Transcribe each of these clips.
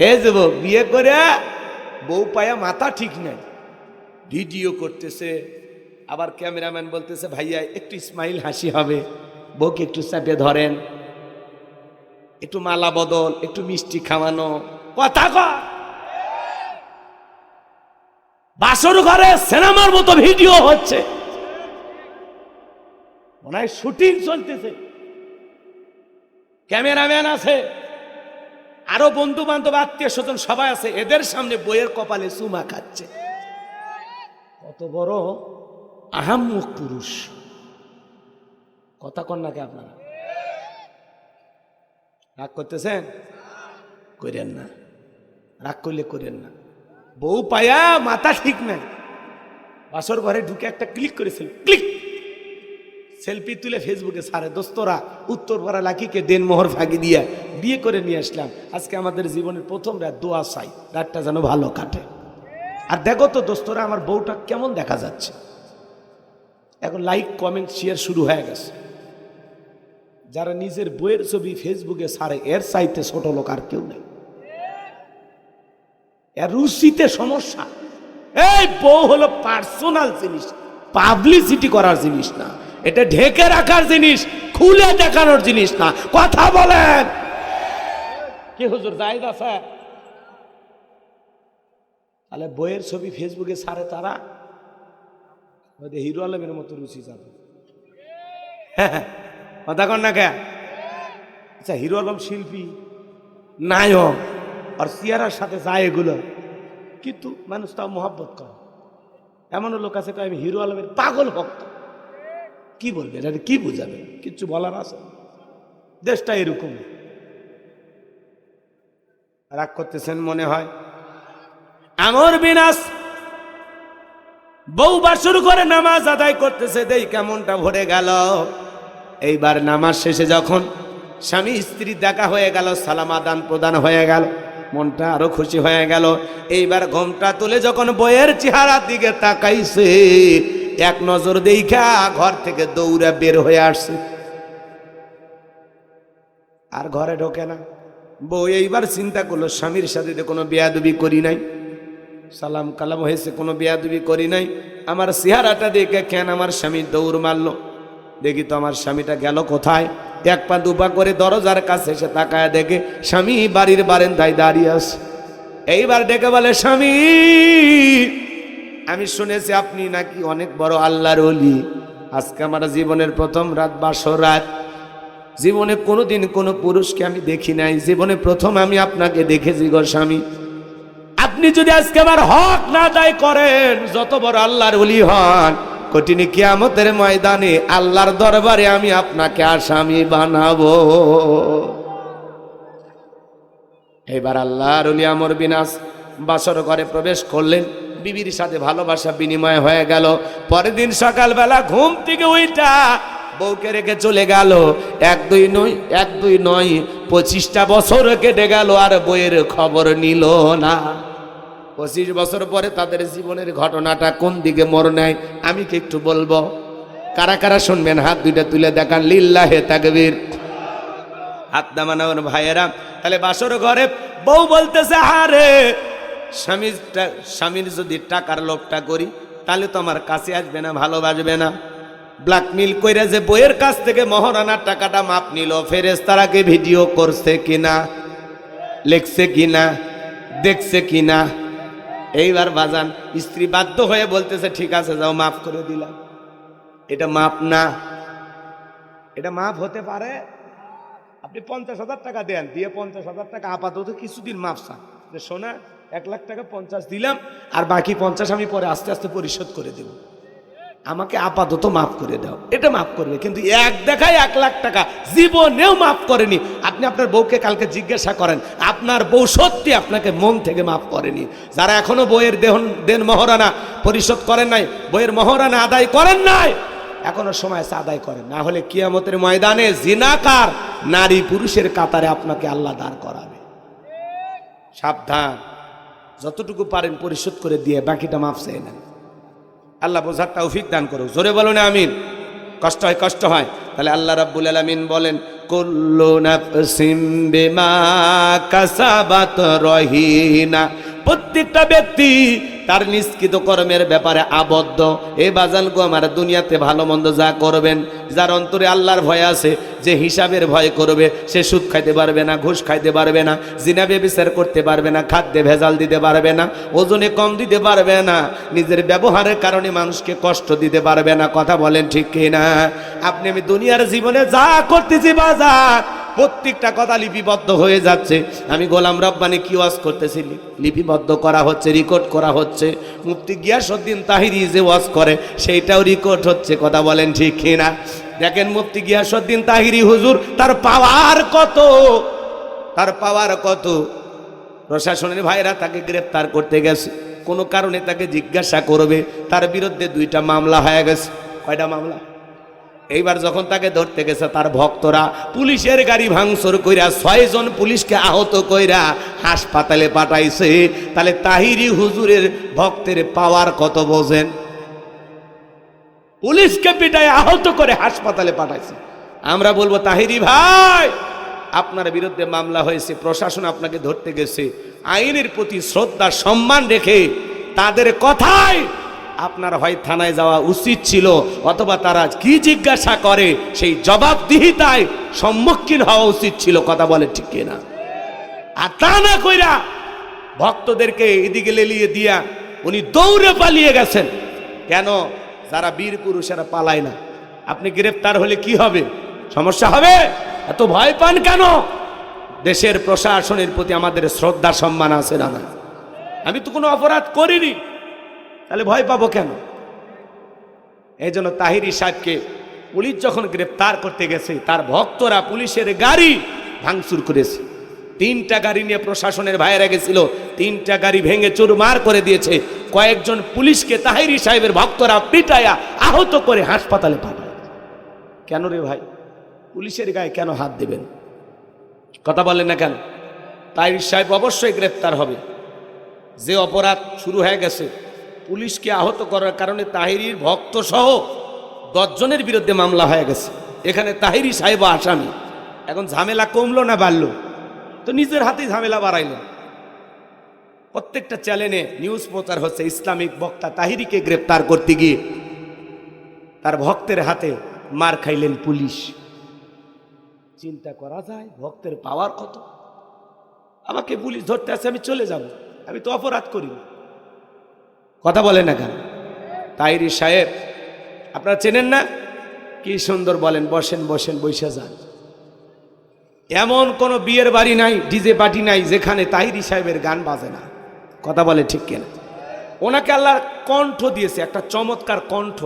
হে যুবক, বিয়ে করে বউ পায়া মাথা ঠিক নাই। ভিডিও করতেছে, আবার ক্যামেরাম্যান বলতেছে, ভাইয়া, একটু স্মাইল হাসি হবে। বউকে একটু চাপে ধরেন। একটু মালা বদল, একটু মিষ্টি খাওয়ানো। কথা কর বাসর ঘরে সিনেমার মতো ভিডিও হচ্ছে। মনে হয় শুটিং চলতেছে। ক্যামেরাম্যান আছে। আরও বন্ধু বান্ধব আত্মীয় স্বজন সবাই আছে, এদের সামনে বইয়ের কপালে চুমা খাচ্ছে। কত বড় আহাম্মক পুরুষ। কথা কন নাকি আপনারা? রাগ করতেছেন? করেন না। রাগ করলে করেন না। বউ পায়া মাথা ঠিক নাই। বাসর ঘরে ঢুকে একটা ক্লিক করেছিল ক্লিক! সেলফি তুলে ফেসবুকে, সারে দোস্তরা, উত্তর পাড়া লাকিকে দেন মোহর ফাঁকি দিয়ে বিয়ে করে নিয়ে আসলাম। আজকে আমাদের জীবনের প্রথম রাত, দোয়া চাই, রাতটা যেন ভালো কাটে। আর দেখো তো দোস্তরা, আমার বউটা কেমন দেখা যাচ্ছে। এখন লাইক কমেন্ট শেয়ার শুরু হয়ে গেছে। যারা নিজের বইয়ের ছবি ফেসবুকে সারে, এর চাইতে ছোট লোক আর কেউ নেই। এর রুচিতে সমস্যা। এই বউ হলো পার্সোনাল জিনিস পাবলিসিটি করার জিনিস না। এটা ঢেকে রাখার জিনিস খুলে দেখানোর জিনিস না। কথা বলেন। কি হুজুর জায়দ আছে? তাহলে বইয়ের ছবি ফেসবুকে ছাড়ে তারা? হিরো আলমের মতো রুচি যাবে। কথা কন না কে আচ্ছা হিরো আলম শিল্পী নায়ক আর সিয়ারার সাথে যায় এগুলো। কিন্তু মানুষ তাও মহাব্বত করে। এমনও লোক আছে কয় আমি হিরো আলমের পাগল ভক্ত। কি বলবে? এটা কি বুঝাবে? কিচ্ছু বলার আছে? দেশটা এরকম। রাগ করতেছেন মনে হয়? আমর বিনাশ বউ শুরু করে নামাজ আদায় করতেছে, দেই কেমনটা ভরে গেল। এইবার নামাজ শেষে যখন স্বামী স্ত্রী দেখা হয়ে গেল, সালাম আদান প্রদান হয়ে গেল, মনটা আরও খুশি হয়ে গেল। এইবার ঘোমটা তুলে যখন বইয়ের চেহারার দিকে তাকাইছে এক নজর দেখা ঘর থেকে দৌড়ে বের হয়ে আসছে। আর ঘরে ঢোকে না। বউ এইবার চিন্তা করল, স্বামীর সাথে তো কোনো বেয়াদবি করি নাই। সালাম কালাম হয়েছে, কোনো বেয়াদবি করি নাই। আমার চেহারাটা দেখে কেন আমার স্বামী দৌড় মারলো? দেখি তো আমার স্বামীটা গেল কোথায়? এক পা দুপা করে দরজার কাছে এসে তাকায় দেখে স্বামী বাড়ির বারেন্দায় দাঁড়িয়ে আছে। এইবার ডেকে বলে, স্বামী আমি শুনেছি আপনি নাকি অনেক বড় আল্লাহর অলি আজকে আমার জীবনের প্রথম রাত বাসর রাত। জীবনে কোনোদিন কোনো পুরুষকে আমি দেখি নাই। জীবনে প্রথম আমি আপনাকে দেখেছি গো স্বামী। আপনি যদি আজকে আমার হক না দায় করেন, যত বড় আল্লাহর অলি হন, কঠিন কিয়ামতের ময়দানে আল্লাহর দরবারে আমি আপনাকে আসামি বানাবো। এবার আল্লাহর অলি আমর বিনাশ বাসর ঘরে প্রবেশ করলেন। বিবির সাথে ভালোবাসা বিনিময় হয়ে গেল। পরের দিন সকালবেলা ঘুম থেকে ওইটা বউকে রেখে চলে গেল। এক দুই নয়, এক দুই নয়, পঁচিশটা বছর কেটে গেল আর বইয়ের খবর নিল না। পঁচিশ বছর পরে তাদের জীবনের ঘটনাটা কোন দিকে মর নেয়, আমি কি একটু বলব? কারা কারা শুনবেন? হাত দুইটা তুলে দেখান। লিল্লাহে তাকবীর। হাত দামানোর ভাইয়েরা, তাহলে বাসর ঘরে বউ বলতেছে, হারে স্বামীটা স্বামীর যদি টাকার লোভটা করি, তাহলে তো আমার কাছে আসবে না ভালোবাসবে না। ব্ল্যাকমেল কইরা যে বইয়ের কাছ থেকে মহারানার টাকাটা মাপ নিল ফেরেস তারাকে ভিডিও করছে কিনা, লেখছে কিনা, দেখছে কিনা? এইবার বাজান, স্ত্রী বাধ্য হয়ে বলতেছে, ঠিক আছে, যাও, মাফ করে দিলাম। এটা মাপ না। এটা মাপ হতে পারে, আপনি পঞ্চাশ হাজার টাকা দেন, দিয়ে পঞ্চাশ হাজার টাকা আপাতত কিছুদিন মাপ চান। যে শোনা এক লাখ টাকা পঞ্চাশ দিলাম, আর বাকি পঞ্চাশ আমি পরে আস্তে আস্তে পরিশোধ করে দেব। আমাকে আপাতত মাফ করে দাও। এটা মাফ করবে, কিন্তু এক দেখায় এক লাখ টাকা জীবনেও মাফ করেনি। আপনি আপনার বউকে কালকে জিজ্ঞাসা করেন, আপনার বউ সত্যি আপনাকে মন থেকে মাফ করেনি। যারা এখনও বইয়ের দেহন, দেন মহারানা পরিশোধ করেন নাই বইয়ের মহারানা আদায় করেন নাই, এখনও সময় আছে আদায় করেন। না হলে কিয়ামতের ময়দানে জিনাকার নারী পুরুষের কাতারে আপনাকে আল্লাহ দাঁড় করাবে। সাবধান। যতটুকু পারেন পরিশোধ করে দিয়ে বাকিটা মাফ চেয়ে নেন। আল্লাহ বোঝার তৌফিক দান করুক। জোরে বলো না, আমিন। কষ্ট হয় কষ্ট হয়। তাহলে আল্লাহ রাব্বুল আলামিন বলেন, কুল্লু কাসাবাত প্রত্যেকটা ব্যক্তি তার নিষ্কৃত কর্মের ব্যাপারে আবদ্ধ। এ বাজান গো আমার দুনিয়াতে ভালো মন্দ যা করবেন, যার অন্তরে আল্লাহর ভয় আছে, যে হিসাবের ভয় করবে, সে সুদ খাইতে পারবে না, ঘুষ খাইতে পারবে না জিনাবে বিচার করতে পারবে না, খাদ্যে ভেজাল দিতে পারবে না, ওজনে কম দিতে পারবে না, নিজের ব্যবহারের কারণে মানুষকে কষ্ট দিতে পারবে না। কথা বলেন ঠিক কিনা? আপনি আমি দুনিয়ার জীবনে যা করতেছি বাজার প্রত্যেকটা কথা লিপিবদ্ধ হয়ে যাচ্ছে। আমি গোলাম রব্বানি কি ওয়াজ করতেছি? লিপিবদ্ধ করা হচ্ছে রেকর্ড করা হচ্ছে। মুফতি গিয়াসউদ্দিন তাহিরি যে ওয়াজ করে, সেইটাও রেকর্ড হচ্ছে, কথা বলেন ঠিক কিনা? দেখেন মুফতি গিয়াসউদ্দিন তাহিরি হুজুর, তার পাওয়ার কত? তার পাওয়ার কত? প্রশাসনের ভাইরা তাকে গ্রেপ্তার করতে গেছে। কোনো কারণে তাকে জিজ্ঞাসা করবে, তার বিরুদ্ধে দুইটা মামলা হয়ে গেছে। কয়টা মামলা? এইবার যখন তাকে ধরতে গেছে, তার ভক্তরা পুলিশের গাড়ি ভাঙচুর কইরা ছয়জন পুলিশকে আহত কইরা হাসপাতালে পাঠাইছে। তাহলে তাহিরি হুজুরের ভক্তের পাওয়ার কত বোঝেন? পুলিশকে পিটায় আহত করে হাসপাতালে পাঠাইছে। আমরা বলব, তাহিরি ভাই, আপনার বিরুদ্ধে মামলা হয়েছে, প্রশাসন আপনাকে ধরতে গেছে। আইনের প্রতি শ্রদ্ধা, সম্মান রেখে তাদের কথায় আপনার হয় থানায় যাওয়া উচিত ছিল, অথবা তারা কি জিজ্ঞাসা করে সেই জবাবদিহিতায় সম্মুখীন হওয়া উচিত ছিল, কথা বলে ঠিক কিনা? আর তা না কইরা ভক্তদেরকে এদিকে লেলিয়ে দিয়া উনি দৌড়ে পালিয়ে গেছেন। কেন? যারা বীর পুরুষেরা পালায় না। আপনি গ্রেফতার হলে কি হবে? সমস্যা হবে? এত ভয় পান কেন? দেশের প্রশাসনের প্রতি আমাদের শ্রদ্ধা, সম্মান আছে না না আমি তো কোনো অপরাধ করিনি। তাহলে ভয় পাবো কেন? এই জন্য তাহিরি সাহেবকে পুলিশ যখন গ্রেপ্তার করতে গেছে, তার ভক্তরা পুলিশের গাড়ি ভাঙচুর করেছে। তিনটা গাড়ি নিয়ে প্রশাসনের ভাইয়েরা গেছিল, তিনটা গাড়ি ভেঙে চুরমার করে দিয়েছে। কয়েকজন পুলিশকে তাহিরি সাহেবের ভক্তরা পিটায়া আহত করে হাসপাতালে পাঠায়। কেন রে ভাই? পুলিশের গায়ে কেন হাত দেবেন? কথা বলেন না কেন? তাহির সাহেব অবশ্যই গ্রেপ্তার হবে। যে অপরাধ শুরু হয়ে গেছে পুলিশকে আহত করার কারণে তাহিরির ভক্ত সহ দশজনের বিরুদ্ধে মামলা হয়ে গেছে। এখানে তাহিরি সাহেব আসামি। এখন ঝামেলা কমলো না বাড়লো? তো নিজের হাতেই ঝামেলা বাড়াইলেন প্রত্যেকটা চ্যানেলে নিউজ প্রচার হচ্ছে, ইসলামিক বক্তা তাহিরিকে গ্রেপ্তার করতে গিয়ে তার ভক্তের হাতে মার খাইলেন পুলিশ। চিন্তা করা যায়, ভক্তের পাওয়ার কত? আমাকে পুলিশ ধরতে আছে আমি চলে যাব। আমি তো অপরাধ করি। কথা বলে না কেন? তাইরি সাহেব, আপনারা চেনেন না? কি সুন্দর বলেন, বসেন বসেন বৈশা যান। এমন কোনো বিয়ের বাড়ি নাই, ডিজে পার্টি নাই, যেখানে তাহিরি সাহেবের গান বাজে না। কথা বলে ঠিক কিনা? ওনাকে আল্লাহ কণ্ঠ দিয়েছে, একটা চমৎকার কণ্ঠ।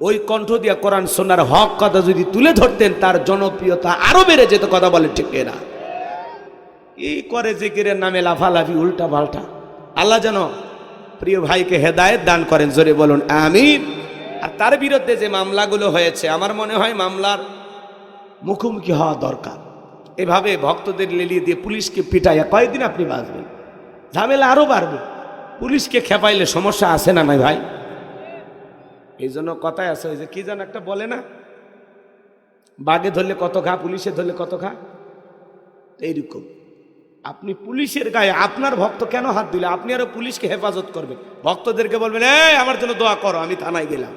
ওই কণ্ঠ দিয়া কোরআন সোনার হক কথা যদি তুলে ধরতেন, তার জনপ্রিয়তা আরও বেড়ে যেত, কথা বলে ঠিক কিনা? এই করে জিকিরের নামে লাফালাফি উল্টা পাল্টা আল্লাহ যেন প্রিয় ভাইকে হেদায়েত দান করেন, জোরে বলুন, আমিন। আর তার বিরুদ্ধে যে মামলাগুলো হয়েছে, আমার মনে হয় মামলার মুখোমুখি হওয়া দরকার। এভাবে ভক্তদের লেলিয়ে দিয়ে পুলিশকে পিটাইয়া কয়েকদিন আপনি বাঁচবেন? ঝামেলা আরও বাড়বে। পুলিশকে খেপাইলে সমস্যা আছে না নাই ভাই? এই জন্য কথায় আছে, ওই যে কি যেন একটা বলে না? বাঘে ধরলে কত খা পুলিশে ধরলে কত খা এইরকম। আপনি পুলিশের গায়ে আপনার ভক্ত কেন হাত দিলে? আপনি আরও পুলিশকে হেফাজত করবেন। ভক্তদেরকে বলবেন, এই, আমার জন্য দোয়া করো, আমি থানায় গেলাম।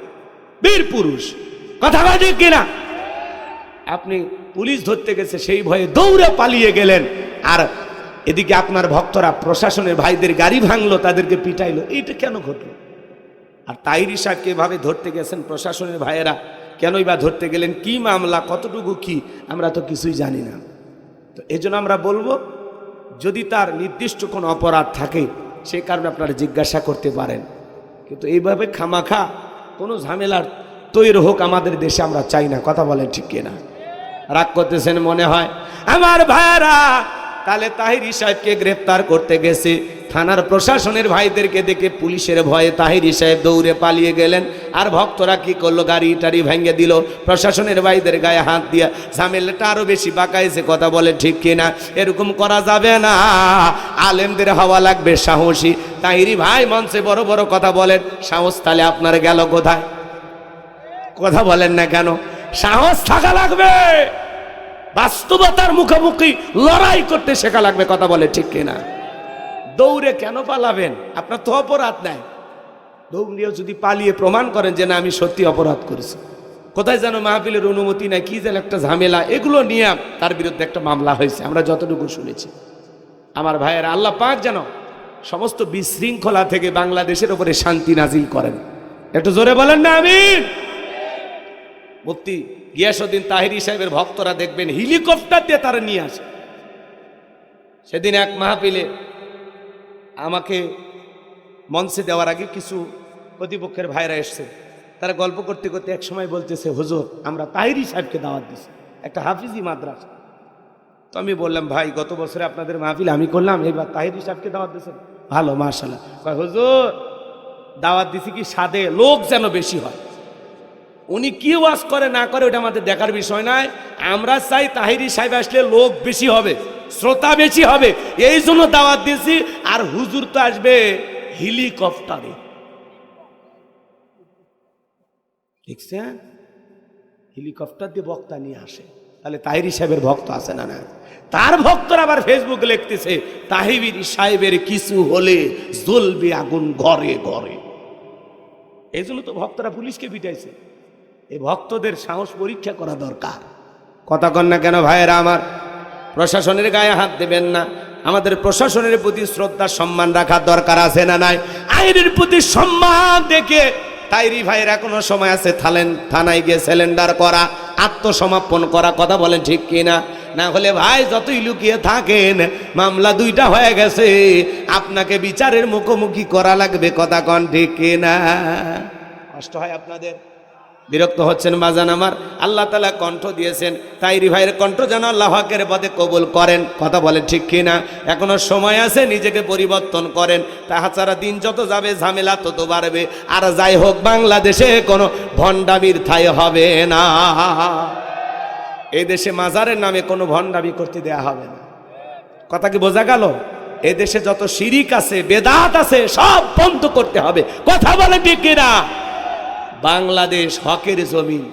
বীর পুরুষ, কথা বাজে কিনা? আপনি পুলিশ ধরতে গেছে, সেই ভয়ে দৌড়ে পালিয়ে গেলেন। আর এদিকে আপনার ভক্তরা, প্রশাসনের ভাইদের গাড়ি ভাঙলো, তাদেরকে পিটাইলো। এইটা কেন ঘটলো? আর তাইরি সাহেবকে এভাবে ধরতে গেছেন? প্রশাসনের ভাইয়েরা, কেনই বা ধরতে গেলেন? কি মামলা? কতটুকু কি? আমরা তো কিছুই জানি না। তো এই জন্য আমরা বলব যদি তার নির্দিষ্ট কোনো অপরাধ থাকে, সে কারণে আপনারা জিজ্ঞাসা করতে পারেন। কিন্তু এইভাবে খামাখা কোনো ঝামেলার তৈরি হোক আমাদের দেশে আমরা চাই না, কথা বলেন ঠিক কিনা? রাগ করতেছেন মনে হয়? আমার ভাইরা তাহলে তাহিরি সাহেবকে গ্রেপ্তার করতে গেছে। থানার প্রশাসনের ভাইদেরকে দেখে পুলিশের ভয়ে তাহিরি সাহেব দৌড়ে পালিয়ে গেলেন। আর ভক্তরা কি করল? গাড়ি টাড়ি ভেঙে দিল। প্রশাসনের ভাইদের গায়ে হাত দিয়া ঝামেলাটা আরও বেশি বাঁকাইছে। কথা বলে ঠিক কিনা? এরকম করা যাবে না। আলেমদের হওয়া লাগবে, সাহসী। তাহিরি ভাই মঞ্চে বড় বড় কথা বলেন। সাহস তাহলে আপনার গেল কোথায়? কথা বলেন না কেন? সাহস থাকা লাগবে। বাস্তবতার মুখোমুখি লড়াই করতে শেখা লাগবে, কথা বলে ঠিক কিনা? দৌড়ে কেন পালাবেন? আপনার তো অপরাধ নাই। দৌড়িয়েও যদি পালিয়ে প্রমাণ করেন যে না, আমি সত্যি অপরাধ করেছি। কোথায় যেন মাহফিলের অনুমতি নাই, কি যেন একটা ঝামেলা। এগুলো নিয়ে তার বিরুদ্ধে একটা মামলা হয়েছে, আমরা যতটুকু শুনেছি। আমার ভাইয়ের, আল্লাহ পাক যেন সমস্ত বিশৃঙ্খলা থেকে বাংলাদেশের উপরে শান্তি নাজিল করেন। একটু জোরে বলেন না আমি মুফতি গিয়াসুদ্দিন তাহিরি সাহেবের ভক্তরা দেখবেন হেলিকপ্টার দিয়ে তারা নিয়ে আসে। সেদিন এক মাহফিলে আমাকে মঞ্চে দেওয়ার আগে কিছু প্রতিপক্ষের ভাইরা এসছে। তারা গল্প করতে করতে এক সময় বলতেছে, হুজুর, আমরা তাহিরি সাহেবকে দাওয়াত দিছি, একটা হাফিজি মাদ্রাসা। তো আমি বললাম, ভাই, গত বছরে আপনাদের মাহফিল আমি করলাম এবার তাহিরি সাহেবকে দাওয়াত দিয়েছেন ভালো মার্শাল্লাহ হুজুর, দাওয়াত দিছি কি সাদে? লোক যেন বেশি হয়। উনি কি ওয়াজ করে না করে, ওটা আমাদের দেখার বিষয় নয়। আমরা চাই তাহিরি সাহেব আসলে লোক বেশি হবে, শ্রোতা বেশি হবে। এই জন্য দাওয়াত দিয়েছি, আর হুজুর তো আসবে হেলিকপ্টারে। হেলিকপ্টার দিয়ে বক্তা নিয়ে আসে। তাহলে তাহিরি সাহেবের ভক্ত আছে না না তার ভক্তরা আবার ফেসবুকে লিখতেছে তাহিবির সাহেবের কিছু হলে জ্বলবে আগুন ঘরে ঘরে। এই জন্য তো ভক্তরা পুলিশকে পিটাইছে। এই ভক্তদের সাহস পরীক্ষা করা দরকার। কথা কন না কেন ভাইয়েরা আমার? প্রশাসনের গায়ে হাত দেবেন না। আমাদের প্রশাসনের প্রতি শ্রদ্ধা, সম্মান রাখার দরকার আছে না নাই? আইনের প্রতি সম্মান দেখে তাইরি ভাইয়ের এখনও সময় আছে থালেন, থানায় গিয়ে সিলিন্ডার করা, আত্মসমর্পণ করা, কথা বলেন ঠিক কিনা? না হলে ভাই যতই লুকিয়ে থাকেন, মামলা দুইটা হয়ে গেছে। আপনাকে বিচারের মুখোমুখি করা লাগবে, কথা কন ঠিক কিনা? কষ্ট হয় আপনাদের? বিরক্ত হচ্ছেন বাজান আমার। আল্লাহ তালা কণ্ঠ দিয়েছেন তাই ভাইয়ের কণ্ঠ যেন আল্লাহ হকের কবুল করেন। কথা বলেন ঠিক কিনা? এখনও সময় আছে, নিজেকে পরিবর্তন করেন। তাছাড়া দিন যত যাবে, ঝামেলা তত বাড়বে। আর যাই হোক, বাংলাদেশে কোনো ভণ্ডামির ঠাই হবে না। এই দেশে মাজারের নামে কোনো ভণ্ডামি করতে দেয়া হবে না। কথা কি বোঝা গেল? এই দেশে যত শিরিক আছে, বেদাত আছে, সব বন্ধ করতে হবে। কথা বলে ঠিক কিনা? বাংলাদেশ হকের জমিন।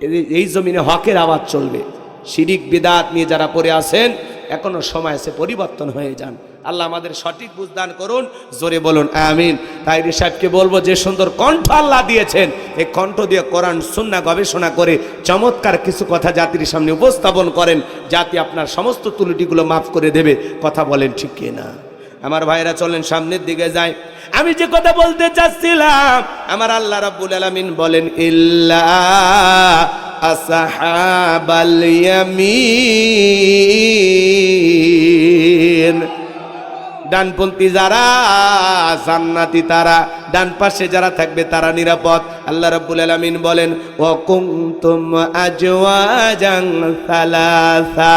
এই- জমিনে হকের আওয়াজ চলবে। শিরিক, বিদাত নিয়ে যারা পড়ে আছেন, এখনও সময় আছে, পরিবর্তন হয়ে যান। আল্লাহ আমাদের সঠিক বুঝদান করুন, জোরে বলুন, আমিন। তাই সাহেবকে বলব, যে সুন্দর কণ্ঠ আল্লাহ দিয়েছেন, এই কণ্ঠ দিয়ে কোরআন সুন্না গবেষণা করে চমৎকার কিছু কথা জাতির সামনে উপস্থাপন করেন জাতি আপনার সমস্ত ত্রুটিগুলো মাফ করে দেবে। কথা বলেন ঠিক না আমার ভাইরা চলেন সামনের দিকে যায় আমি যে কথা বলতে চাচ্ছিলাম আমার আল্লাহ রাব্বুল আলামিন বলেন ইল্লা আসহাবাল ইয়ামিন। ডানপন্থী যারা জান্নাতি তারা ডান পাশে যারা থাকবে তারা নিরাপদ। আল্লাহ রাব্বুল আলামিন বলেন ওয়া কুনতুম আজওয়াজান সালাসা।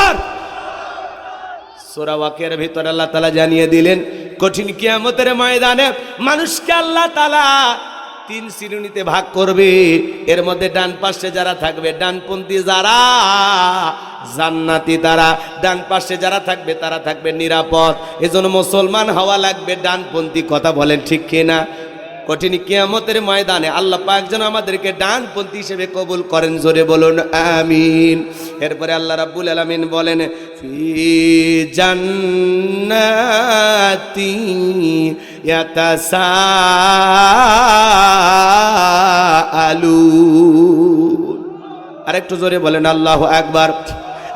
সোরা ওয়াকের ভিতরে আল্লাহ তালা জানিয়ে দিলেন, কঠিন কিয়ামতের ময়দানে মানুষকে আল্লাহ তালা তিন শ্রেণীতে ভাগ করবে। এর মধ্যে ডান পাশে যারা থাকবে, ডানপন্থী যারা, জান্নাতি তারা, ডান পাশে যারা থাকবে, তারা থাকবে নিরাপদ। এজন্য মুসলমান হওয়া লাগবে, ডানপন্থী কথা বলেন ঠিক কিনা? কঠিন কিয়ামতের ময়দানে আল্লাহ পাক যেন আমাদেরকে ডানপন্থী হিসেবে কবুল করেন, জোরে বলুন, আমিন। এরপরে আল্লাহ রাব্বুল আলামিন বলেন জান্নাতি ইয়াতাসাআলুন। আরেকটু জোরে বলেন, আল্লাহু আকবার।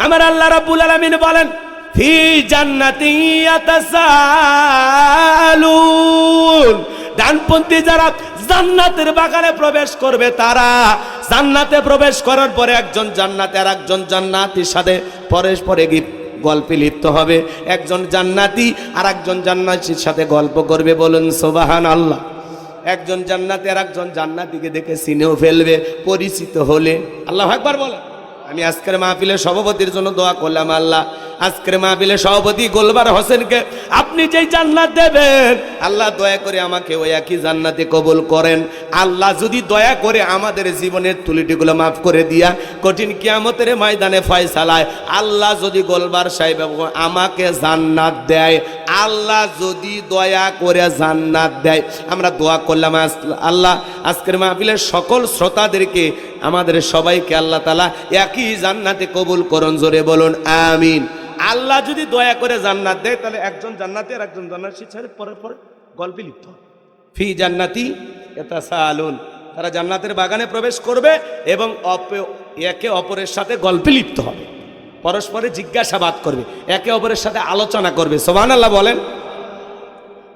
আমার আল্লাহ রাব্বুল আলামিন বলেন, ফি জান্নাতি ইয়াতাসাআলুন। ডানপন্থী যারা জান্নাতের বাগানে প্রবেশ করবে, তারা জান্নাতে প্রবেশ করার পরে একজন জান্নাতে আর একজন জান্নাতির সাথে পরস্পরে গল্পে লিপ্ত হবে। একজন জান্নাতি আর একজন জান্নাতির সাথে গল্প করবে বলুন সোবাহান আল্লাহ একজন জান্নাতে আর একজন জান্নাতিকে দেখে চিনেও ফেলবে, পরিচিত হলে। আল্লাহ একবার বলে আমি আজকের মাহফিলের সভাপতির জন্য দোয়া করলাম আল্লাহ। আজকের মাহফিলের সভাপতি গোলবার হোসেনকে, আপনি যেই জান্নাত দেবেন, আল্লাহ দয়া করে আমাকে ওই একই জান্নাতে কবুল করেন। আল্লাহ যদি দয়া করে আমাদের জীবনের তুলিটিগুলো মাফ করে দিয়া কঠিন কিয়ামতের ময়দানে ফয়সালায়, আল্লাহ যদি গোলবার সাহেব আমাকে জান্নাত দেয় আল্লাহ যদি দয়া করে জান্নাত দেয়, আমরা দোয়া করলাম আল্লাহ, আজকের মাহফিলের সকল শ্রোতাদেরকে, আমাদের সবাইকে আল্লাহ তালা একই জান্নাতে কবুল করুন, জোরে বলুন, আমিন। আল্লাহ যদি দয়া করে জান্নাত দেয়, তাহলে একজন জান্নাতে আর একজন জান্নাতি ছেড়ে পরে পরে গল্পে লিপ্ত। ফি জান্নাতি এটা সালুন তারা জান্নাতের বাগানে প্রবেশ করবে এবং অপ- একে অপরের সাথে গল্পে লিপ্ত হবে। পরস্পরে জিজ্ঞাসাবাদ করবে, একে অপরের সাথে আলোচনা করবে। সোমান আল্লাহ বলেন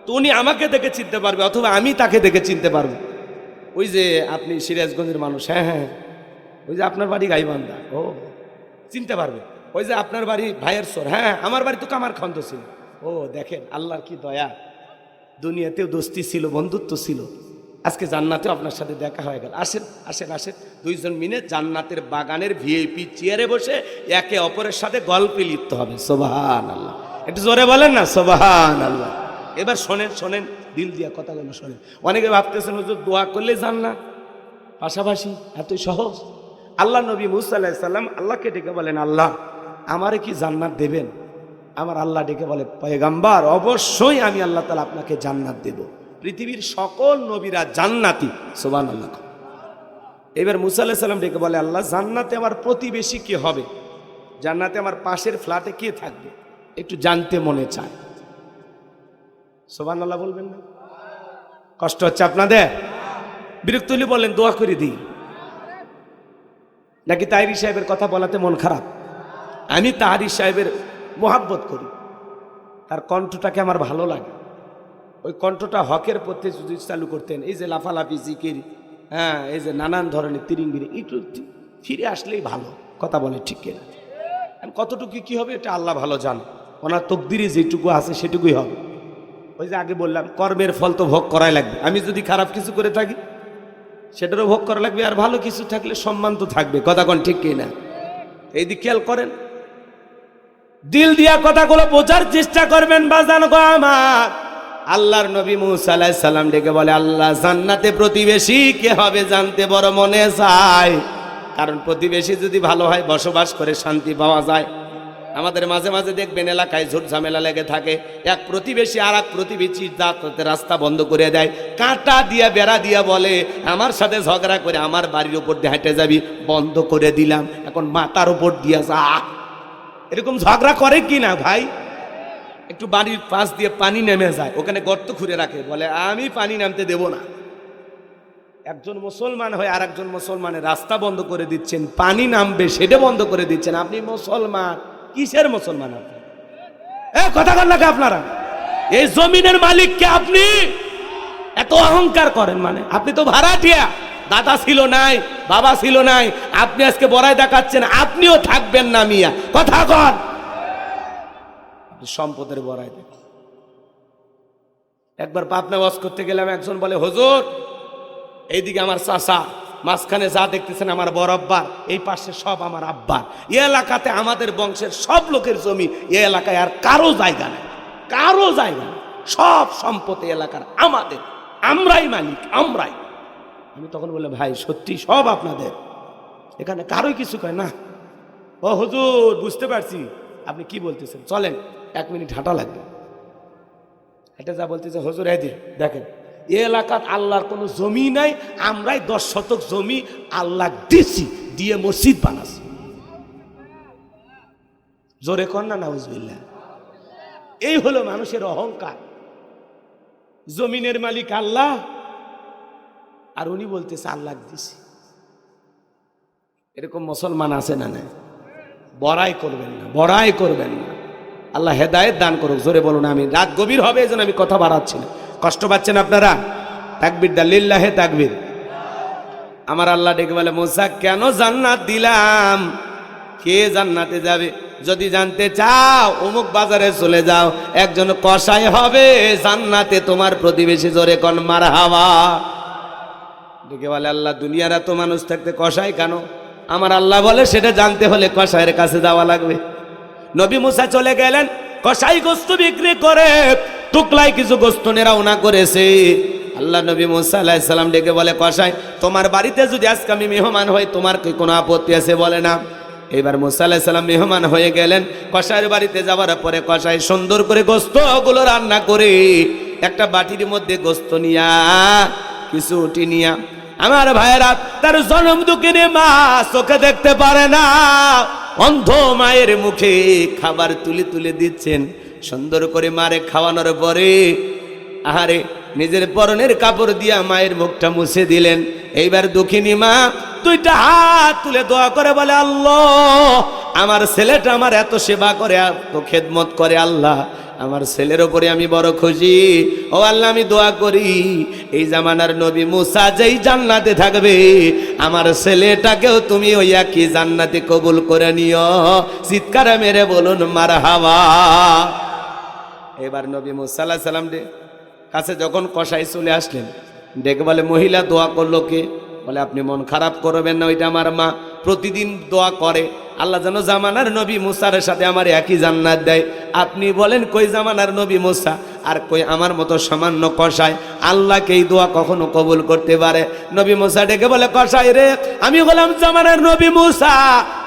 তো উনি আমাকে দেখে চিনতে পারবে অথবা আমি তাকে দেখে চিনতে পারব। ওই যে আপনি সিরাজগঞ্জের মানুষ হ্যাঁ হ্যাঁ ওই যে আপনার বাড়ি গাইবান্ধা, ও, চিনতে পারবে। ওই যে আপনার বাড়ি ভাইয়ের সর হ্যাঁ আমার বাড়ি তো কামার খন্দ ছিল। ও, দেখেন, আল্লাহর কি দয়া, দুনিয়াতেও দোস্তি ছিল, বন্ধুত্ব ছিল। আজকে জান্নাতেও আপনার সাথে দেখা হয়ে গেল। আসেন আসেন আসেন। দুইজন মিলে জান্নাতের বাগানের ভিআইপি চেয়ারে বসে একে অপরের সাথে গল্পে লিপ্ত হবে। সোবাহান আল্লাহ একটু জোরে বলেন না? সোবাহান আল্লাহ এবার শোনেন শোনেন। দিল দিয়া কথাগুলো শোনেন। অনেকে ভাবতেছেন, হুজুর, দোয়া করলে জান্নাত? পাশাপাশি, এতই সহজ। আল্লাহ নবী মুসা সাল্লাম আল্লাহকে ডেকে বলেন, আল্লাহ, আমারে কি জান্নাত দেবেন? আমার আল্লাহ ডেকে বলে, পয়গাম্বার, অবশ্যই আমি আল্লাহ তালা আপনাকে জান্নাত দেব। পৃথিবীর সকল নবীরা জান্নাতি। সোবান আল্লাহ এবার মুসা আল্লাহ সাল্লাম ডেকে বলে আল্লাহ জান্নাতে আমার প্রতিবেশী কে হবে? জান্নাতে আমার পাশের ফ্ল্যাটে কে থাকবে? একটু জানতে মনে চায়। সোবান আল্লাহ বলবেন না? কষ্ট হচ্ছে আপনাদের? বিরক্ত হলে বলেন দোয়া করে দিই। নাকি তাহিরি সাহেবের কথা বলাতে মন খারাপ? আমি তাহারি সাহেবের মোহাব্বত করি। তার কণ্ঠটাকে আমার ভালো লাগে। ওই কণ্ঠটা হকের পথে যদি চালু করতেন, এই যে লাফালাফি, জিকির হ্যাঁ এই যে নানান ধরনের তিরিঙ্গিরি, একটু ফিরে আসলেই ভালো, কথা বলে ঠিক কিনা। কতটুকু কি হবে, এটা আল্লাহ ভালো জান। ওনার তকদিরে যেটুকু আছে, সেটুকুই হবে। ওই যে আগে বললাম, কর্মের ফল তো ভোগ করাই লাগবে। আমি যদি খারাপ কিছু করে থাকি, সেটারও ভোগ করা লাগবে। আর ভালো কিছু থাকলে সম্মান তো থাকবে, কথা কোন ঠিক কিনা। এই দিক খেয়াল করেন। দিল দিয়া কথাগুলো বোঝার চেষ্টা করবেন, বাজান গো আমার। আল্লাহর নবী মুসা আলাইহিস সালাম ডেকে বলে, আল্লাহ জান্নাতে প্রতিবেশী কে হবে জানতে বড় মনে চায়। কারণ প্রতিবেশী যদি ভালো হয়, বসবাস করে শান্তি পাওয়া যায়। আমাদের মাঝে মাঝে দেখবেন এলাকায় ঝুট ঝামেলা লেগে থাকে। এক প্রতিবেশী আর এক প্রতিবেশী যাতে রাস্তা বন্ধ করে দেয়। কাঁটা দিয়া, বেড়া দিয়া বলে, আমার সাথে ঝগড়া করে আমার বাড়ির উপর দিয়ে হেঁটে যাবি, বন্ধ করে দিলাম। এখন মাথার উপর দিয়া যা। এরকম ঝগড়া করে কি না ভাই? একটু বাড়ির পাশ দিয়ে পানি নেমে যায়, ওখানে গর্ত খুঁড়ে রাখে, বলে, আমি পানি নামতে দেব না। একজন মুসলমান হয়ে আর একজন মুসলমানের রাস্তা বন্ধ করে দিচ্ছেন, পানি নামবে, সেটা বন্ধ করে দিচ্ছেন। আপনি মুসলমান, কিসের মুসলমান আপনি? কথা বল লাগে আপনারা? এই জমিনের মালিককে আপনি? এত অহংকার করেন মানে। আপনি তো ভাড়াটিয়া। দাদা ছিল নাই, বাবা ছিল নাই, আপনি আজকে বড়াই দেখাচ্ছেন, আপনিও থাকবেন না মিয়া। কথা আপনি সম্পদের বড়াই দেখ একবার পাবনা বাস করতে গেলাম, একজন বলে, হুজুর, এইদিকে আমার চাষা মাঝখানে যা দেখতেছেন আমার বড় আব্বার, এই পাশে সব আমার আব্বার। এ এলাকাতে আমাদের বংশের সব লোকের জমি এ এলাকায় আর কারও জায়গা নেই। কারও জায়গা নেই। সব সম্পত্তি এলাকার আমাদের। আমরাই মালিক, আমরাই। আমি তখন বললাম, ভাই, সত্যি সব আপনাদের। এখানে কারোই কিছু কয় না? ও হুজুর, বুঝতে পারছি। আপনি কি বলতেছেন? চলেন। এক মিনিট হাঁটা লাগবে। এটা যা বলতেছে, হুজুর যে দেখেন, এ এলাকাত আল্লাহর কোনো জমি নাই, আমরাই দশ শতক জমি আল্লাহ দিছি, দিয়ে মসজিদ বানাছি। জোরে কর না নাউজবিল্লা এই হলো মানুষের অহংকার। জমিনের মালিক আল্লাহ, আর উনি বলতেছে, আল্লাহ দিছি। এরকম মুসলমান আছে না না বড়াই করবেন না, বড়াই করবেন না। আল্লাহ হেদায়েত দান করুক, জোরে বলুন আমি রাত গভীর হবে এই আমি কথা বাড়াচ্ছি না। কষ্ট পাচ্ছেন আপনারা? তাকবির দা লিল্লাহে তাকবির। আমার আল্লাহ ডেকে বলে, মোসা, কেন জান্নাত দিলাম? কে জান্নাতে যাবে? যদি জানতে চাও, অমুক বাজারে চলে যাও। একজন কসাই হবে, জান্নাতে তোমার প্রতিবেশী জোরে কন, মার হাওয়া। ডেকে বলে, আল্লাহ, দুনিয়ার এত মানুষ থাকতে কসাই কেন? আমার আল্লাহ বলে, সেটা জানতে হলে কসাইয়ের কাছে যাওয়া লাগবে। নবী মুসা চলে গেলেন, কসাই গোস্ত বিক্রি করে, টুকলাই কিছু গোস্ত নেরাওনা করেছে। আল্লাহ নবী মুসা আলাহিসাল্লাম ডেকে বলে, কসাই, তোমার বাড়িতে যদি আজকে আমি মেহমান হই, তোমার কি কোনো আপত্তি আছে বলে না? এবার মুসা আলাহিসাল্লাম মেহমান হয়ে গেলেন, কসাইয়ের বাড়িতে যাওয়ার পরে কসাই সুন্দর করে গোস্তগুলো রান্না করে, একটা বাটির মধ্যে গোস্ত নিয়া, কিছু উঠি নিয়া। আমার ভাইয়েরা, তার জন্ম দুঃখিনী মা চোখে দেখতে পারে না। অন্ধ মায়ের মুখে খাবার তুলে তুলে দিচ্ছেন। সুন্দর করে মারে খাওয়ানোর পরে আহারে, নিজের পরনের কাপড় দিয়া মায়ের মুখটা মুছে দিলেন। এইবার দুঃখিনী মা তুইটা হাত তুলে দোয়া করে বলে, আল্লাহ, আমার ছেলেটা আমার এত সেবা করে, এত খেদমত করে, আল্লাহ আমার ছেলের ওপরে আমি বড় খুশি। ও আল্লাহ, আমি দোয়া করি, এই জামানার নবী মুসা যেই জান্নাতে থাকবে, আমার ছেলেটাকেও তুমি ওই একই জান্নাতে কবুল করে নিও। চিৎকারে মেরে বলুন মার হাওয়া এবার নবী মুসা আল্লাহ সাল্লাম কাছে যখন কষাই চলে আসলেন ডেকে বলে, মহিলা দোয়া করল কে? বলে, আপনি মন খারাপ করবেন না, ওইটা আমার মা। প্রতিদিন দোয়া করে। আল্লাহ যেন জামানার নবী মুসার সাথে আমার একই জান্নাত দেয়। আপনি বলেন, কই জামানার নবী মুসা? আর কই, আমার মতো সামান্য কষায় আল্লাহকে এই দোয়া কখনো কবুল করতে পারে? নবী মুসা ডেকে বলে কষাই রে, আমি বললাম জামানার নবী মুসা।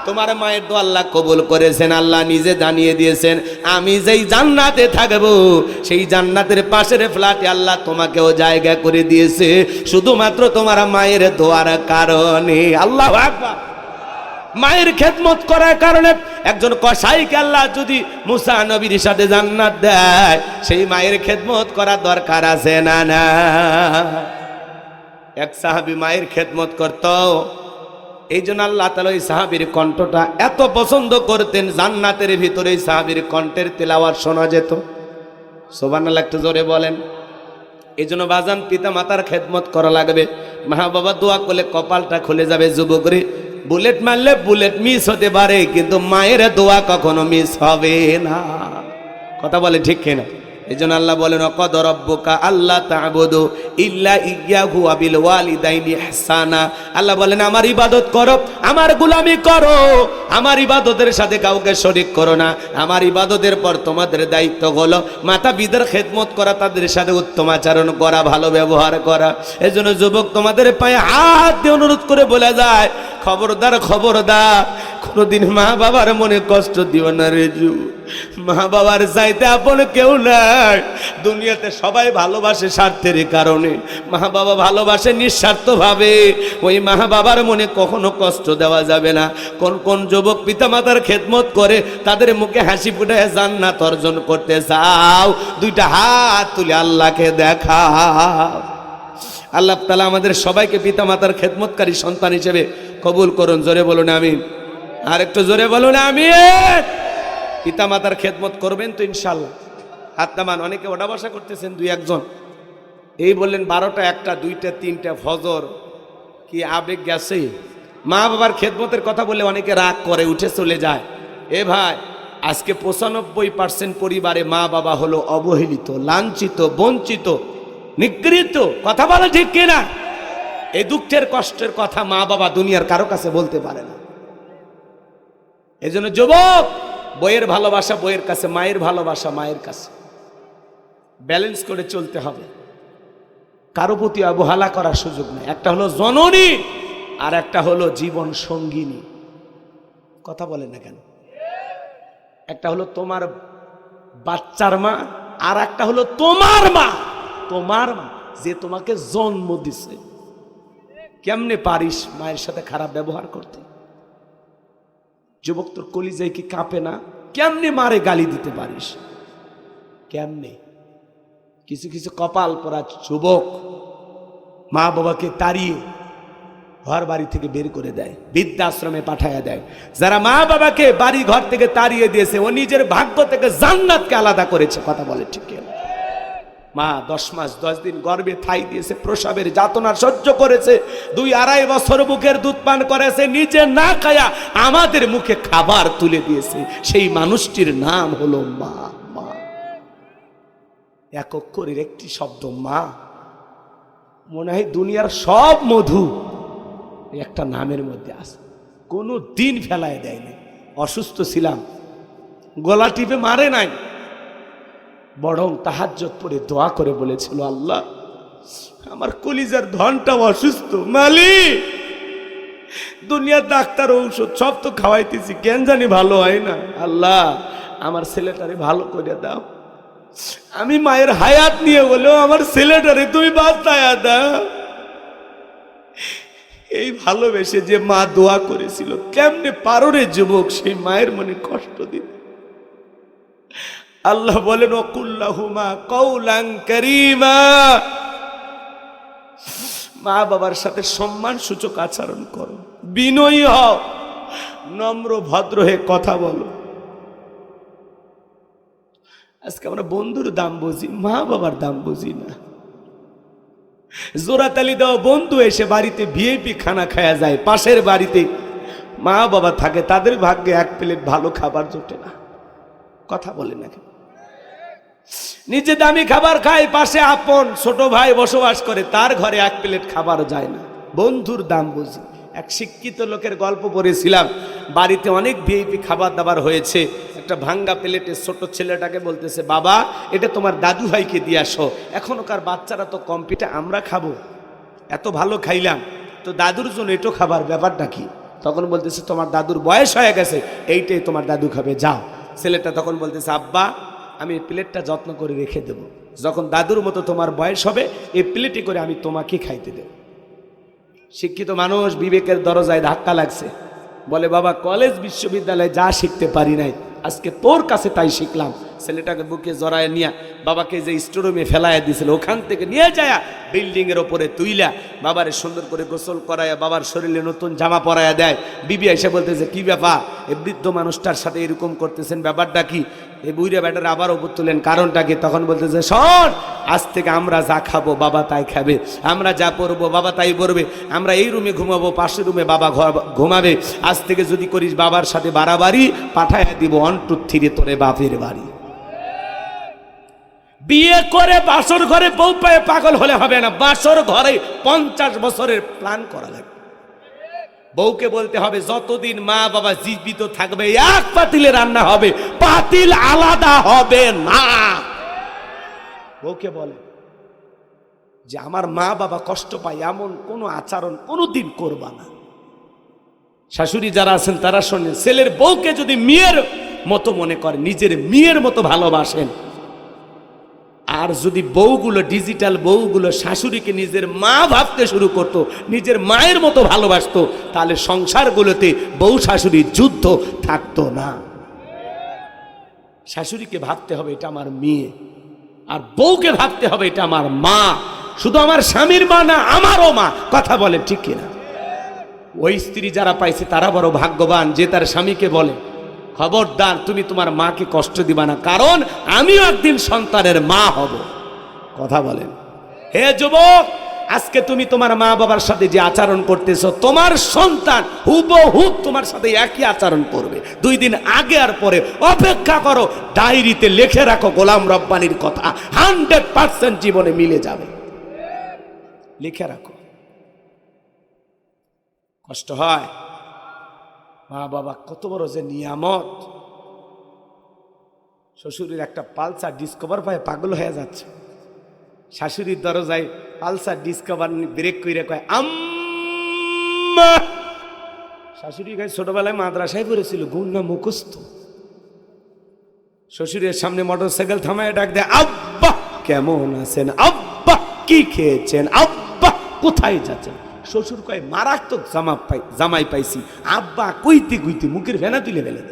তোমার মায়ের দোয়া আল্লাহ কবুল করেছেন, আল্লাহ নিজে জানিয়ে দিয়েছেন, আমি যেই জান্নাতে থাকব, সেই জান্নাতের পাশের ফ্ল্যাটে আল্লাহ তোমাকেও জায়গা করে দিয়েছে। শুধুমাত্র তোমার মায়ের দোয়ার কারণে। আল্লাহ আকবার। মায়ের খেদমত করার কারণে একজন কসাইকে আল্লাহ, যদি মুসা নবীর সাথে জান্নাত দেয়, সেই মায়ের খেদমত করার দরকার আছে না না? এক সাহাবি মায়ের খেদমত করত। এই জন্য আল্লাহ তালা ওই সাহাবির কণ্ঠটা এত পছন্দ করতেন, জান্নাতের ভিতরে সাহাবির কণ্ঠের তেলাওয়ার শোনা যেত। সোবান আল্লাহ একটু জোরে বলেন। এই জন্য বাজান পিতা মাতার খেদমত করা লাগবে। মা বাবা দোয়া করলে কপালটা খুলে যাবে যুবকরে বুলেট মারলে বুলেট মিস হতে পারে, কিন্তু মায়ের দোয়া কখনো মিস হবে না। কথা বলে ঠিক কিনা? এই জন্য আল্লাহ বলেন, অকদ রব্বুকা আল্লাহ তাবুদু ইল্লা ইয়াহু আবিল ওয়ালিদাইনি ইহসানা। আল্লাহ বলেন, আমার ইবাদত করো, আমার গুলামি করো। আমার ইবাদতের সাথে কাউকে শরিক করো না। আমার ইবাদতের পর তোমাদের দায়িত্ব হলো মাতা বিদের খেদমত করা, তাদের সাথে উত্তম আচরণ করা, ভালো ব্যবহার করা। এই জন্য যুবক তোমাদের পায়ে হাত দিয়ে অনুরোধ করে বলে যায় খবরদার খবরদার। কোনোদিন মা বাবার মনে কষ্ট দিও না রেজু মা বাবার চাইতে আপন কেউ নাই। দুনিয়াতে সবাই ভালোবাসে স্বার্থের কারণে। মা বাবা ভালোবাসে নিঃস্বার্থভাবে। ওই মা বাবার মনে কখনো কষ্ট দেওয়া যাবে না। কোন কোন যুবক পিতামাতার খেদমত করে তাদের মুখে হাসি ফুটে জান্নাত অর্জন করতে চাও। দুইটা হাত তুলে আল্লাহকে দেখাও। আল্লাহ তালা আমাদের সবাইকে পিতামাতার খেদমতকারী সন্তান হিসেবে কবুল করুন, জোরে বলুন আমি আর একটু জোরে বলুন আমি পিতা মাতার খেদমত করবেন তো, ইনশাল্লাহ। হাত নামান, অনেকে ওটা বসা করতেছেন, দুই একজন। এই বললেন, বারোটা একটা, দুইটা, তিনটা, ফজর। কি আবেগ গেছে? মা বাবার খেদমতের কথা বলে অনেকে রাগ করে, উঠে চলে যায়। এ ভাই, আজকে পঁচানব্বই পার্সেন্ট পরিবারে মা বাবা হলো অবহেলিত, লাঞ্ছিত, বঞ্চিত, নিগৃহীত। কথা বলে ঠিক কিনা? এই দুঃখের, কষ্টের কথা মা বাবা দুনিয়ার কারও কাছে বলতে পারে না। এই জন্য যুবক, বইয়ের ভালোবাসা বইয়ের কাছে, মায়ের ভালোবাসা মায়ের কাছে। ব্যালেন্স করে চলতে হবে। কারও প্রতি অবহেলা করার সুযোগ নেই। একটা হলো জননী, আর একটা হলো জীবন সঙ্গিনী। কথা বলে না কেন? একটা হলো তোমার বাচ্চার মা, আর একটা হলো তোমার মা। তোমার মা যে তোমাকে জন্ম দিছে। কেমনে পারিস মায়ের সাথে খারাপ ব্যবহার করতে? যুবক তোর কলিজায় কি কাঁপে না? কেমনে মারে গালি দিতে পারিস? কেমনে? কিছু কিছু কপাল পরা যুবক মা বাবাকে তাড়িয়ে ঘর বাড়ি থেকে বের করে দেয়, বৃদ্ধাশ্রমে পাঠাইয়া দেয়। যারা মা বাবাকে বাড়ি ঘর থেকে তাড়িয়ে দিয়েছে, ও নিজের ভাগ্য থেকে জান্নাতকে আলাদা করেছে, কথা বলে ঠিক? মা দশ মাস, দশ দিন গর্বে ঠাই দিয়েছে, প্রসবের যাতনা সহ্য করেছে, দুই আড়াই বছর মুখের দুধ পান করেছে, নিজে না খায়া আমাদের মুখে খাবার তুলে দিয়েছে। সেই মানুষটির নাম হলো মা মা। এক অক্ষরের একটি শব্দ, মা। মনে হয় দুনিয়ার সব মধু একটা নামের মধ্যে আছে। কোনো দিন ফেলায় দেয়নি। অসুস্থ ছিলাম। গলা টিপে মারে নাই। বরং তাহাজ্জত পরে দোয়া করে বলেছিল, আল্লাহ, আমার কলিজার ধনটা অসুস্থ। মালিক, দুনিয়ার ডাক্তার ঔষধ সব তো খাওয়াইতেছি, কেন জানি ভালো হয় না। আল্লাহ, আমার ছেলেটারে ভালো করে দাও। আমি মায়ের হায়াত নিয়ে বলেও আমার ছেলেটারে তুমি বাঁচায়া দাও। এই ভালোবেসে যে মা দোয়া করেছিল, কেমনে পারো যুবক, সেই মায়ের মনে কষ্ট দিতে। আল্লাহ বলেন অকুল্লাহুমা মা বাবার সাথে সম্মান সূচক আচরণ করো। বিনয়ী হও, নম্র, ভদ্র হয়ে কথা বলো। আজকে আমরা বন্ধুর দাম বুঝি, মা বাবার দাম বুঝি না। জোরাতালি দেওয়া বন্ধু এসে বাড়িতে ভিআইপি খানা খায়া যায়, পাশের বাড়িতে মা বাবা থাকে, তাদের ভাগ্যে এক প্লেট ভালো খাবার জোটে না। কথা বলে না কেন? নিজে দামি খাবার খায়, পাশে আপন ছোট ভাই বসবাস করে, তার ঘরে এক প্লেট খাবার যায় না। বন্ধুর দাম বুঝি। এক শিক্ষিত লোকের গল্প পড়েছিলাম, বাড়িতে অনেক ভিআইপি খাবার দাবার হয়েছে, একটা ভাঙ্গা প্লেটে ছোট ছেলেটাকে বলতেছে, বাবা, এটা তোমার দাদু ভাইকে দিয়ে আসো এখনকার বাচ্চারা তো কম্পিটা আমরা খাব। এত ভালো খাইলাম, তো দাদুর জন্য এটো খাবার, ব্যাপারটা কি? তখন বলতেছে, তোমার দাদুর বয়স হয়ে গেছে, এইটাই তোমার দাদু খাবে, যাও। ছেলেটা তখন বলতেছে, আব্বা আমি প্লেটটা যত্ন করে রেখে দেব। যখন দাদুর মতো তোমার বয়স হবে, এই প্লেটে করে আমি তোমাকে খাইতে দেব। শিক্ষিত মানুষ বিবেকের দরজায় ধাক্কা লাগছে। বলে, বাবা, কলেজ, বিশ্ববিদ্যালয়ে যা শিখতে পারি নাই, আজকে তোর কাছে তাই শিখলাম। ছেলেটাকে বুকে জড়ায় নিয়ে বাবাকে যে স্টোরুমে ফেলায় দিয়েছিল ওখান থেকে নিয়ে যায় বিল্ডিং এর ওপরে তুইলা বাবারে সুন্দর করে গোসল করায় বাবার শরীরে নতুন জামা পরায়া দেয়। বিবি এসে বলতেছে, কি ব্যাপার? এই বৃদ্ধ মানুষটার সাথে এরকম করতেছেন? ব্যাপারটা কি? এই বুড়ে ব্যাটার আবার ওপর তুলেন কারণটা কি? তখন বলতেছে, শোন, আজ থেকে আমরা যা খাব, বাবা তাই খাবে। আমরা যা পরবো, বাবা তাই পরবে। আমরা এই রুমে ঘুমাবো, পাশের রুমে বাবা ঘুমাবে। আজ থেকে যদি করিস, বাবার সাথে বাড়াবাড়ি পাঠায় দিব। অন টু থ্রি তোরে বাপের বাড়ি। বিয়ে করে বাসর ঘরে বউ পায়ে পাগল হলে হবে না। বাসর ঘরে পঞ্চাশ বছরের প্ল্যান করা লাগবে। বউকে বলতে হবে, যতদিন মা বাবা জীবিত থাকবে, এক পাতিলে রান্না হবে, পাতিল আলাদা হবে না। বউকে বলে যে, আমার মা বাবা কষ্ট পায়, এমন কোনো আচরণ কোনোদিন করবা না। শাশুড়ি যারা আছেন, তারা শোনেন, ছেলের বউকে যদি মেয়ের মতো মনে করে, নিজের মেয়ের মতো ভালোবাসেন আর যদি বউগুলো ডিজিটাল বউগুলো শাশুড়িকে নিজের মা ভাবতে শুরু করত, নিজের মায়ের মতো ভালোবাসতো, তাহলে সংসারগুলোতে বউ শাশুড়ির যুদ্ধ থাকতো না। শাশুড়িকে ভাবতে হবে, এটা আমার মেয়ে। আর বউকে ভাবতে হবে, এটা আমার মা। শুধু আমার স্বামীর মা না, আমারও মা। কথা বলে ঠিক কিনা? ওই স্ত্রী যারা পাইছে, তারা বড় ভাগ্যবান, যে তার স্বামীকে বলে খবরদার, তুমি তোমার মাকে কষ্ট দিবা না। কারণ আমিও একদিন সন্তানের মা হব। কথা বলেন। হে যুবক, আজকে তুমি তোমার মা বাবার সাথে যে আচরণ করতেছো, তোমার সন্তান হুবহুব তোমার সাথে একই আচরণ করবে। দুই দিন আগে আর পরে অপেক্ষা করো, ডায়েরিতে লিখে রাখো গোলাম রব্বানির কথা। হান্ড্রেড পার্সেন্ট জীবনে মিলে যাবে। লিখে রাখো। কষ্ট হয়? মা বাবা কত বড় যে নিয়ামত। শ্বশুরের একটা পালসার ডিসকভার পায়, পাগল হয়ে যাচ্ছে। শাশুড়ির দরজায় পালসার ডিসকভার ব্রেক করে কয়, আম্মা! শাশুড়ি গায়ে ছোটবেলায় মাদ্রাসায় পড়েছিল গুন্না মুখস্থ। শ্বশুরের সামনে মোটর সাইকেল থামায় ডাক দেয়, আব্বা, কেমন আছেন? আব্বা, কি খেয়েছেন? আব্বা, কোথায় যাচ্ছেন? শ্বশুর কয় মারাত্মক জামা পাই, জামাই পাইছি। আব্বা কইতে কইতে মুখের ভেনা তুলে ফেলে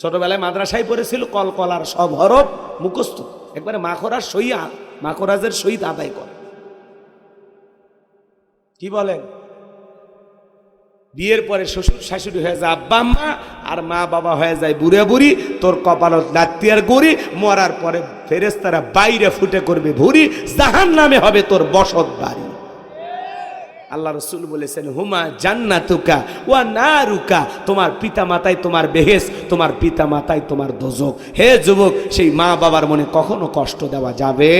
ছোটবেলায় মাদ্রাসায় পড়েছিল, কলকলার সব হরফ মুখস্থ। একবারে মাখরার সইয়া মাখরাজের সহিত আদায় করে। কি বলেন? বিয়ের পরে শ্বশুর শাশুড়ি হয়ে যায় আব্বা, আম্মা, আর মা বাবা হয়ে যায় বুড়ে বুড়ি। তোর কপালত লাত্তিয়ার গড়ি, মরার পরে ফেরেস্তারা বাইরে ফুটে করবে ভুরি জাহান নামে হবে তোর বসত বাড়ি। আল্লাহ রসুল বলেছেন, হুমা জান্নাতুকা ওয়া নারুকা। তোমার পিতা মাতাই তোমার বেহেস তোমার পিতা মাতাই তোমার দোজক। হে যুবক, সেই মা বাবার মনে কখনো কষ্ট দেওয়া যাবে